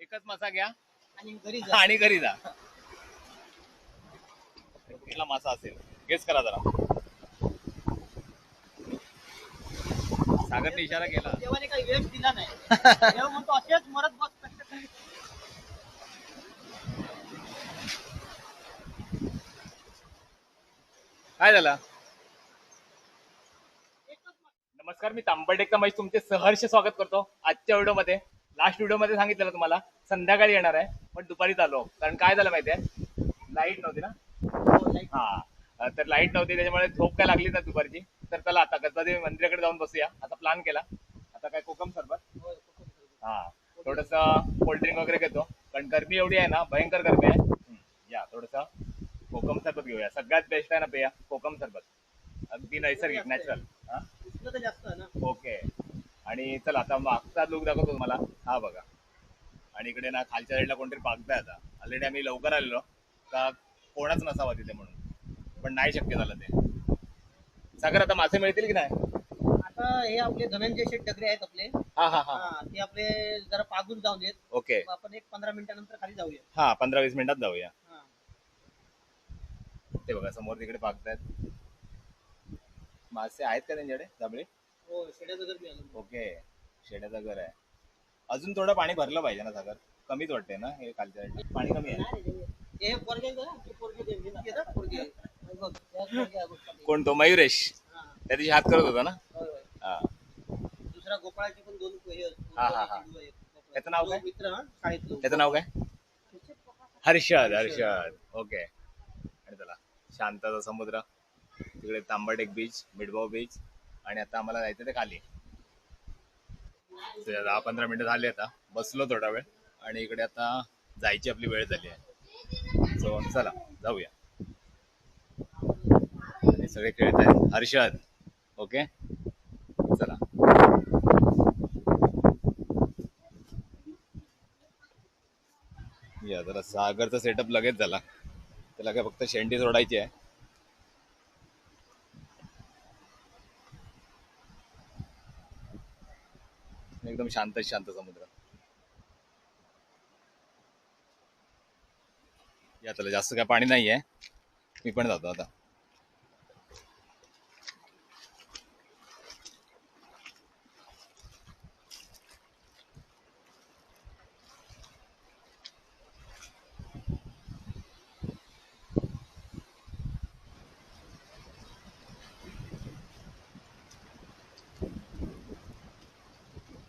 एकच मासा घ्या. आणि घरी जा. आणि घरी जा. कुठला मासा असेल. गेस करा जरा. सागरने इशारा केला. देवाने काही वेळ दिला नाही. देव म्हणतो असेच मरत बस. कष्ट कर. काय झालं नमस्कार मी तांबडेकचा मैस तुमचे सहर्ष स्वागत करतो आजच्या व्हिडिओमध्ये. लास्ट व्हिडिओमध्ये सांगितलेलं तुम्हाला संध्याकाळी येणार आहे पण दुपारीच आलो. कारण काय झालं माहितीये? लाइट नव्हती ना? हो, तर लाइट नव्हती त्याच्यामुळे झोप काय लागली ना दुपारची. तर चला आता गणपती मंदिराकडे जाऊन बसूया. आता प्लॅन केला. आता काय कोकम सरबत. हा. थोडस कोल्ड्रिंक वगैरे घेतो. कारण गरमी एवढी आहे ना भयंकर गरमी आहे. या थोडस कोकम सरबत घेऊया. सगळ्यात बेस्ट आहे ना पेया कोकम सरबत. अगदी नैसर्गिक नॅचरल हा? आहे ओके आणि चला आता मागचा लुक दाखवतो तुम्हाला. हा बघा. आणि इकडे ना खालच्या साईडला कोणतरी पाकताय आता. ऑलरेडी आम्ही लवकर आलेलो. का कोणाच नसावा तिथे म्हणून. पण नाही शक्य झालं ते. सागर आता मासे मिळतील की नाही? आता हे आपले धनंजय शेठ डगरे आहेत आपले. हा हा हा. हा ते आपले जरा पागून जाऊन येत ओके. मग आपण एक पंधरा मिनिटानंतर खाली जाऊया हा पंधरा वीस मिनिटात जाऊया. हा. ते बघा समोर तिकडे पाकतायत मासे आहेत का त्यांच्याकडे? जांभळे? हो शेड्याचं घर ओके शेड्याचं घर आहे. अजून थोडं पाणी भरलं पाहिजे ना सागर? कमीच वाटतंय ना हे खालच्या पाणी कमी आहे. हे पोरगे आहेत ना, ते पोरगे ते ना, पोरगे. बघ, त्या पोरगे आहे बघ. खाली. कोण तो? मयुरेश. हा, त्या दिवशी हात करत होता ना? होय, होय. हा. दुसरा गोपाळाचे पण दोन हे आहेत. हा, हा, हा. दोन. त्याचं नाव काय? मित्र हा, शाळेतलं त्याचं नाव काय? हर्षद हर्षद. ओके. आणि चला शांताचा समुद्र. तिकडे तांबडेक बीच मिडभाव बीच आणि आता आम्हाला जायचं ते खाली. दहा पंधरा मिनिटं झाली आता. बसलो थोडा वेळ. आणि इकडे आता जायची आपली वेळ झाली आहे. सो चला जाऊया. आणि सगळे खेळत आहेत. हर्षद ओके चला. या जरा सागरचा सेटअप लगेच झाला. त्याला काय फक्त शेंडी सोडायची आहे. शांत शांत समुद्र. या त्याला जास्त काय पाणी नाहीये. मी पण जातो आता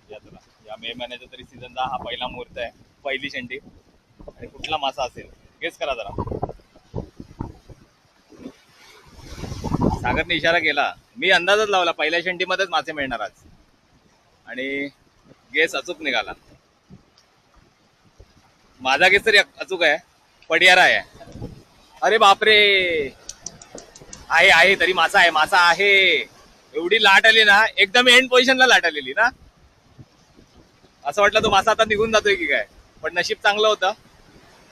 या चला या मे महिन्याचा तरी सीझनचा हा पहिला मुहूर्त आहे. पहिली शेंडी. आणि कुठला मासा असेल गेस करा जरा. सागरने इशारा केला मी अंदाजच लावला पहिल्या शेंडीमध्येच मासे मिळणार आज. आणि गेस अचूक निघाला. माझा गेस तरी अचूक आहे पडियारा आहे. अरे बापरे! आहे आहे तरी मासा आहे मासा आहे. एवढी लाट आली ना एकदम एंड पोझिशनला लाट आलेली ना. असं वाटलं तो मासा आता निघून जातोय की काय? पण नशीब चांगलं होतं.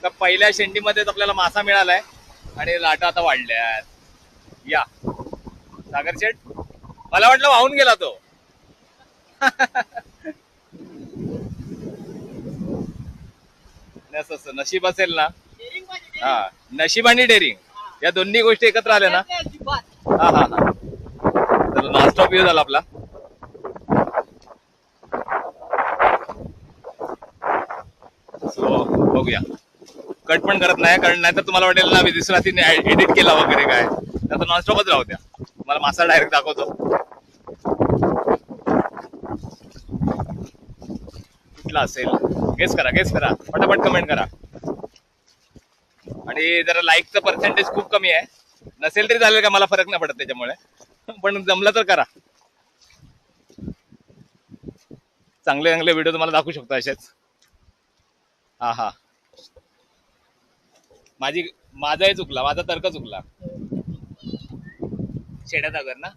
का पहिल्या शेंडीमध्येच आपल्याला मासा मिळालाय आणि लाटा आता वाढल्यात. या. सागर शेठ मला वाटलं वाहून गेला तो. नशीब असेल ना? हा नशीब आणि डेअरिंग या दोन्ही गोष्टी एकत्र आल्या ना. हा हा हा. तर नॉनस्टॉप व्ह्यू झाला आपला सो बघूया. कट पण करत नाही कारण नाहीतर तुम्हाला वाटेल ना दुसरा तिने एडिट केला वगैरे काय. तर नॉनस्टॉपच राहू द्या. तुम्हाला मासा डायरेक्ट दाखवतो. कुठला असेल? गेस करा गेस करा. पटापट कमेंट करा. आणि जरा लाईकचं पर्सेंटेज खूप कमी आहे. नसेल तरी चालेल का? मला फरक नाही पडत त्याच्यामुळे. पण जमलं तर करा. चांगले चांगले व्हिडिओ तुम्हाला दाखवू शकतो असेच. हा हा. माझी माझाही चुकला माझा तर्क चुकला. शेड्याचा घर ना?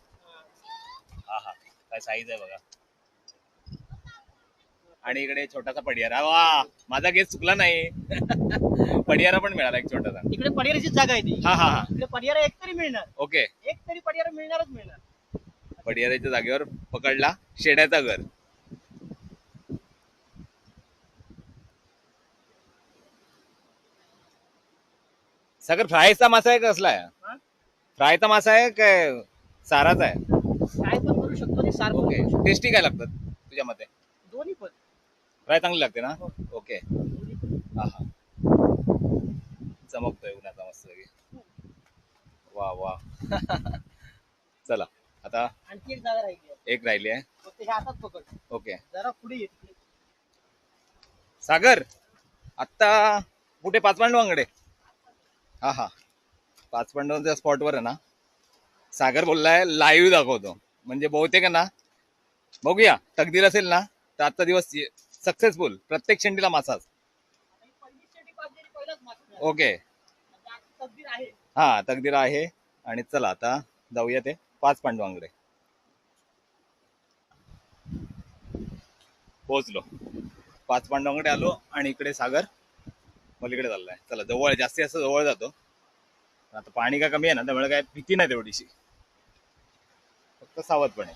हा हा. काय साईज आहे बघा. आणि इकडे छोटासा पडियारा. वा! माझा गेस चुकला नाही. पडियारा पण मिळाला एक छोटासा. इकडे पडियाराची जागा आहे ती. हा हा हा. इकडे पडियारा एक तरी मिळणार. ओके. एक तरी पडियारा मिळणारच मिळणार. पडियाऱ्याच्या जागेवर पकडला. शेड्याचा घर सागर फ्रायचा मासा आहे कसला आहे? हा? फ्रायचा मासा आहे काय साराचा आहे? काय पण करू शकतो आणि सार पण ओके. करू शकतो. टेस्टी काय लागतात तुझ्या मते? दोन्ही पण. फ्राय चांगली लागते ना? हो. ओके. दोन्ही पण. हा हा. चमकतोय उन्हाचा मस्त वा वा. चला आता आणखी एक जागा राहिली आहे. एक राहिली आहे. फक्त हे हातात पकड. ओके. जरा पुढे. सागर आत्ता कुठे? पाच पांडवांकडे हा हा. पाच पांडवांच्या स्पॉटवर आहे ना. सागर बोललाय लाईव्ह दाखवतो. म्हणजे बहुतेक आहे ना बघूया. तकदीर असेल ना तर आजचा दिवस सक्सेसफुल प्रत्येक शेंडीला मासाच ओके हा तकदीर आहे. आणि चला आता जाऊया ते पाच पांडवांकडे पोहोचलो. पाच पांडवांकडे आलो आणि इकडे सागर. पलीकडे चाललाय. चला जवळ जास्ती जास्त जवळ जातो. आता पाणी काय कमी आहे ना त्यामुळे काय भीती नाही तेवढीशी. फक्त सावधपणे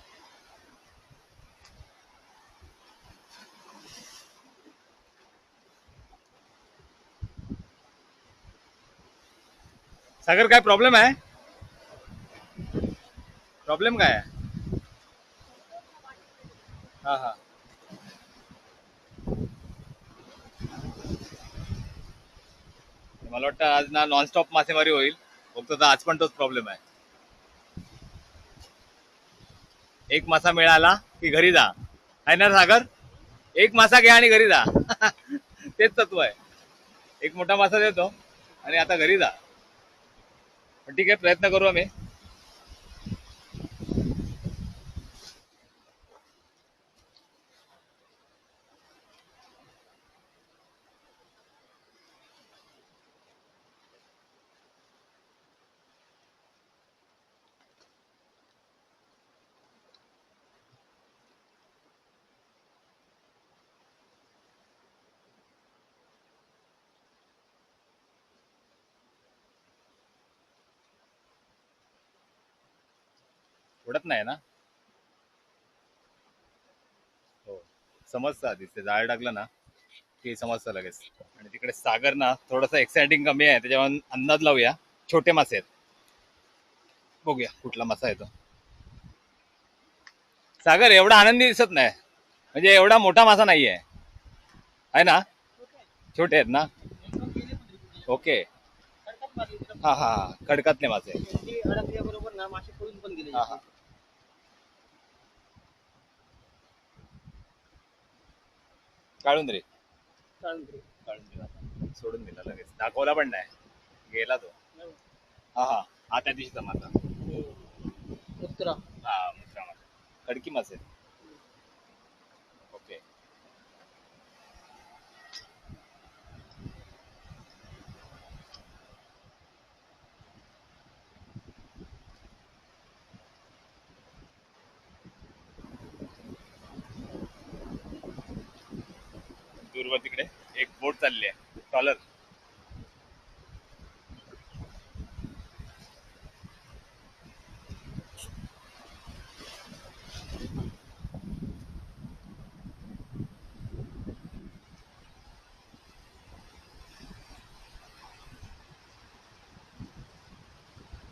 सागर काय प्रॉब्लेम आहे? प्रॉब्लेम काय आहे? हा हा. मला वाटतं आज ना नॉनस्टॉप मासेमारी होईल. फक्त तर आज पण तोच प्रॉब्लेम आहे. एक मासा मिळाला की घरी जा. आहे ना सागर? एक मासा घ्या आणि घरी जा. तेच तत्व आहे. एक मोठा मासा देतो आणि आता घरी जा. पण ठीक आहे प्रयत्न करू आम्ही. उडत नाही ना? हो. समजतं आधीच ते जाळ टाकलं ना की समजतं लगेच. आणि तिकडे सागर ना थोडासा एक्साइटिंग कमी आहे. त्याच्यावर अंदाज लावूया. छोटे मासे आहेत. बघूया कुठला मासा येतो सागर एवढा आनंदी दिसत नाही. म्हणजे एवढा मोठा मासा नाहीये. आहे ना? छोटे आहेत ना. ओके. हा हा हा. खडकातले मासे. हा हा. काढून रे. काढून दिला सोडून दिला लगेच. दाखवला पण नाही. गेला तो. हा हा. हा त्या दिवशीचा मासा उत्तरा हा. मुद्रा मासा खडकी मासे ओके पूर्व तिकडे एक बोट चालली आहे. ट्रॉलर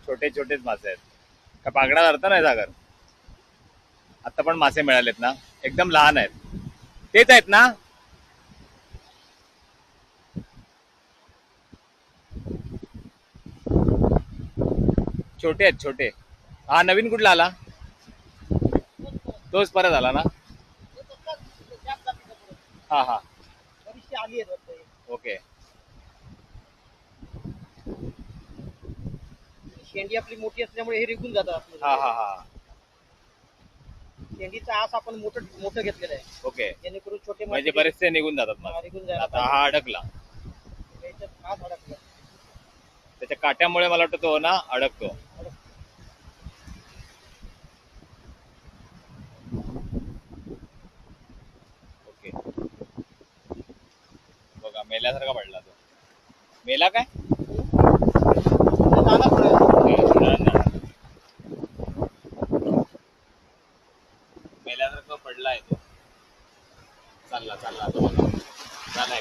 छोटे छोटेच मासे आहेत. का पागडा धरता नाही सागर? आता पण मासे मिळालेत ना. एकदम लहान आहेत. तेच आहेत ना? छोटे आहेत छोटे. हा नवीन कुठला आला? तोच परत आला ना? हा हा. ओके. शेंडी आपली मोठी असल्यामुळे हे रिगून जातं आपलं हा हा हा. शेंडीचा आस आपण मोठं मोठं घेतलेलं आहे. ओके. जेणेकरून छोटे म्हणजे बरेचसे निघून जातात मासे. निघून जायला आता हा अडकला. याच्यात अडकला त्याच्या काट्यामुळे मला वाटतं तो ना अडकतो ओके बघा मेल्यासारखा पडला तो. मेला काय? मेल्यासारखा पडला आहे पडलाय तो. चालला चालला तो झाला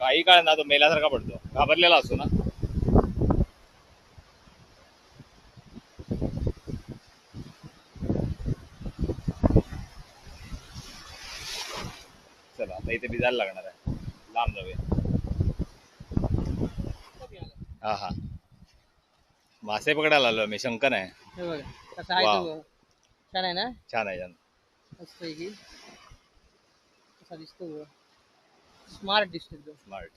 काही काळ ना तो मेल्यासारखा पडतो. घाबरलेला असतो ना चला आता इथे भिजायला लागणार आहे. लांब जाऊया. हा हा. मासे पकडायला आलो मी शंकर आहे हे वाव. छान आहे ना? छान आहे छान. मस्त आहे की कसा दिसतो स्मार्ट दिसतो एकदम स्मार्ट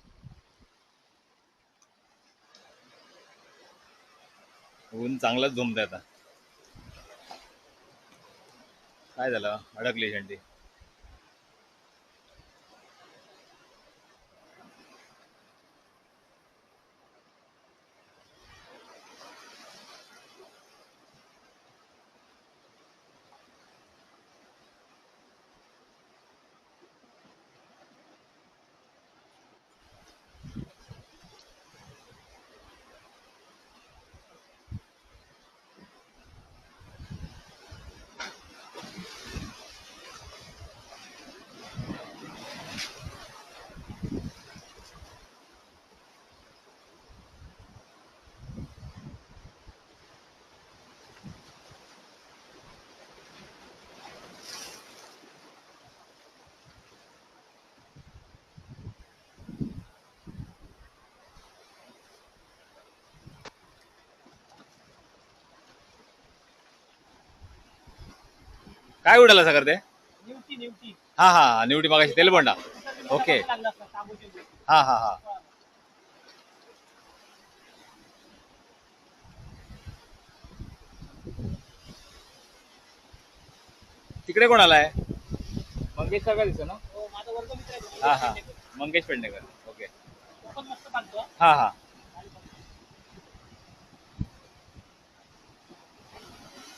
ऊन चांगलंच झोमतंय आता. काय झालं? अडकली झंडी काय उडाला सगळं ते? निवटी निवटी. हा हा निवडी मागाशी तेलबंडा ओके. निवटी. हा हा हा. तिकडे कोण आलाय मंगेश का दिसतो ना? हो, माझा वर्ग मित्र आहे तो. हा हा. मंगेश पेडणेकर. ओके. हा हा.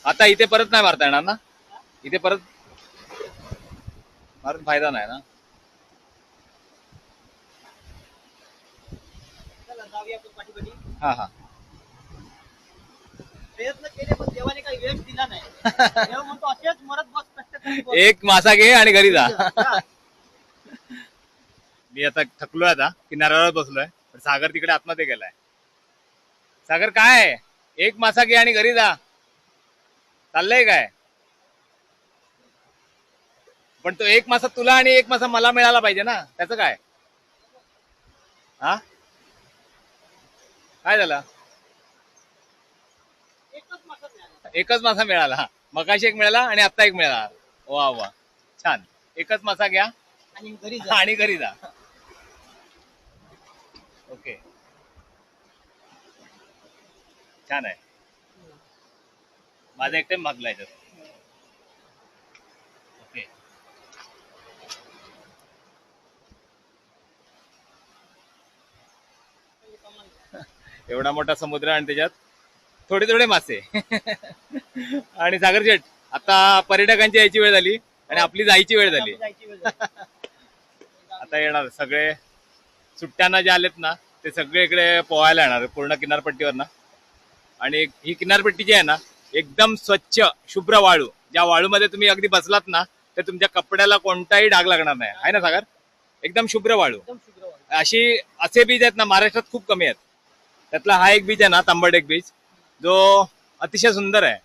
आता इथे परत नाही मारता येणार ना? इथे परत मारून फायदा नाही ना. चला जाऊया आपण पाठीपाठी हा हा. प्रयत्न केले पण देवाने काही वेळ दिला नाही. देव म्हणतो असेच मरत बस कष्ट करीत बस. एक मासा घे आणि घरी जा. हा. मी आता थकलोय आता किनाऱ्यावर बसलोय पण सागर तिकडे आतमध्ये गेलाय. सागर काय? आहे? एक मासा घे आणि घरी जा. चाललंय काय? पण तो एक मासा तुला आणि एक मासा मला मिळाला पाहिजे ना. त्याचं काय? हा? काय झालं? एकच मासा मिळाला. मिळाला मगाशी एक मिळाला आणि आता एक मिळाला. वा वा. छान. एकच मासा घ्या आणि घरी जा. आणि घरी जा. ओके. छान आहे. माझा एक टाइम मागला याच्यात. एवढा मोठा समुद्र आणि त्याच्यात थोडे थोडे मासे. आणि सागर शेठ आता पर्यटकांची यायची वेळ झाली आणि आपली जायची वेळ झाली. आता येणार सगळे सुट्ट्यांना जे आलेत ना ते सगळे इकडे पोहायला येणार पूर्ण किनारपट्टीवर ना आणि ही किनारपट्टी जी आहे ना एकदम स्वच्छ शुभ्र वाळू. ज्या वाळूमध्ये तुम्ही अगदी बसलात ना तर तुमच्या कपड्याला कोणताही डाग लागणार नाही. आहे ना सागर? एकदम शुभ्र वाळू. अशी असे बीज आहेत ना महाराष्ट्रात खूप कमी आहेत. त्यातला हा एक बीज आहे ना तांबड एक बीच जो अतिशय सुंदर आहे.